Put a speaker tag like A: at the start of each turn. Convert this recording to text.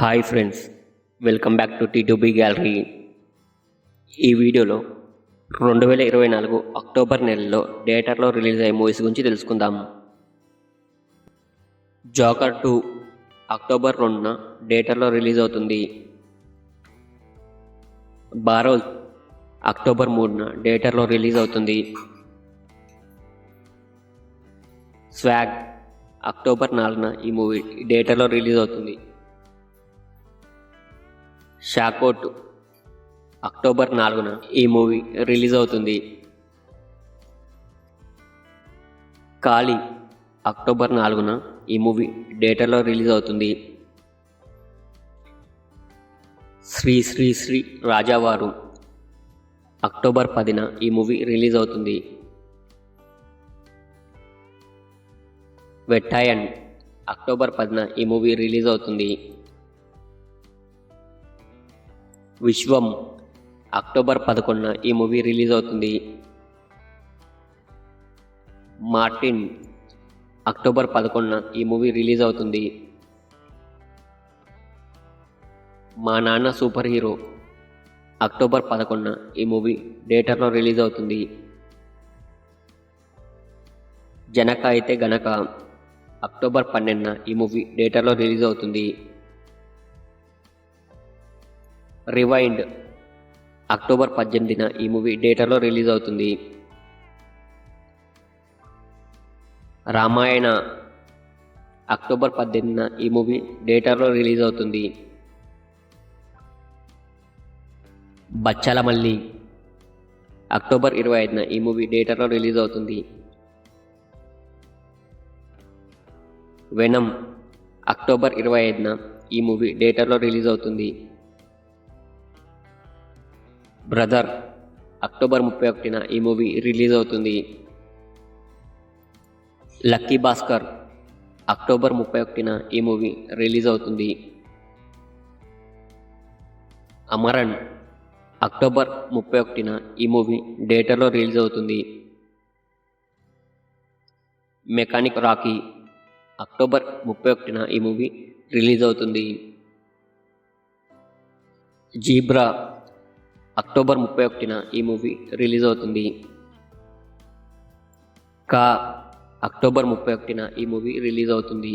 A: Hi friends welcome back to tea gallery ఈ వీడియోలో రెండు వేల ఇరవై నాలుగు అక్టోబర్ నెలలో థియేటర్లో రిలీజ్ అయ్యే మూవీస్ గురించి తెలుసుకుందాం. జోకర్ టూ అక్టోబర్ రెండున థియేటర్లో రిలీజ్ అవుతుంది. బారోజ్ అక్టోబర్ మూడున థియేటర్లో రిలీజ్ అవుతుంది. స్వాగ్ అక్టోబర్ నాలుగున ఈ మూవీ థియేటర్లో రిలీజ్ అవుతుంది. షాకోట్ అక్టోబర్ నాలుగున ఈ మూవీ రిలీజ్ అవుతుంది. కాళీ అక్టోబర్ నాలుగున ఈ మూవీ డేటాలో రిలీజ్ అవుతుంది. శ్రీ శ్రీ శ్రీ రాజావారు అక్టోబర్ పదిన ఈ మూవీ రిలీజ్ అవుతుంది. వెట్టాయన్ అక్టోబర్ పదిన ఈ మూవీ రిలీజ్ అవుతుంది. విశ్వం అక్టోబర్ పదకొండున ఈ మూవీ రిలీజ్ అవుతుంది. మార్టిన్ అక్టోబర్ పదకొండున ఈ మూవీ రిలీజ్ అవుతుంది. మా నాన్న సూపర్ హీరో అక్టోబర్ పదకొండున ఈ మూవీ థియేటర్లో రిలీజ్ అవుతుంది. జనక అయితే గనక అక్టోబర్ పన్నెండున ఈ మూవీ థియేటర్లో రిలీజ్ అవుతుంది. రివైండ్ అక్టోబర్ పద్దెనిమిదిన ఈ మూవీ థియేటర్లో రిలీజ్ అవుతుంది. రామాయణ. అక్టోబర్ పద్దెనిమిదిన ఈ మూవీ థియేటర్లో రిలీజ్ అవుతుంది. బచ్చలమల్లి. అక్టోబర్ ఇరవై ఐదున ఈ మూవీ థియేటర్లో రిలీజ్ అవుతుంది. వెనం అక్టోబర్ ఇరవై ఐదున ఈ మూవీ థియేటర్లో రిలీజ్ అవుతుంది. బ్రదర్ అక్టోబర్ ముప్పై ఒకటిన ఈ మూవీ రిలీజ్ అవుతుంది. లక్కీ భాస్కర్ అక్టోబర్ ముప్పై ఒకటిన ఈ మూవీ రిలీజ్ అవుతుంది. అమరన్ అక్టోబర్ ముప్పై ఒకటిన ఈ మూవీ థియేటర్లో రిలీజ్ అవుతుంది. మెకానిక్ రాకీ అక్టోబర్ ముప్పై ఒకటిన ఈ మూవీ రిలీజ్ అవుతుంది. జీబ్రా అక్టోబర్ ముప్పై ఒకటిన ఈ మూవీ రిలీజ్ అవుతుంది. కా అక్టోబర్ ముప్పై ఒకటిన ఈ మూవీ రిలీజ్ అవుతుంది.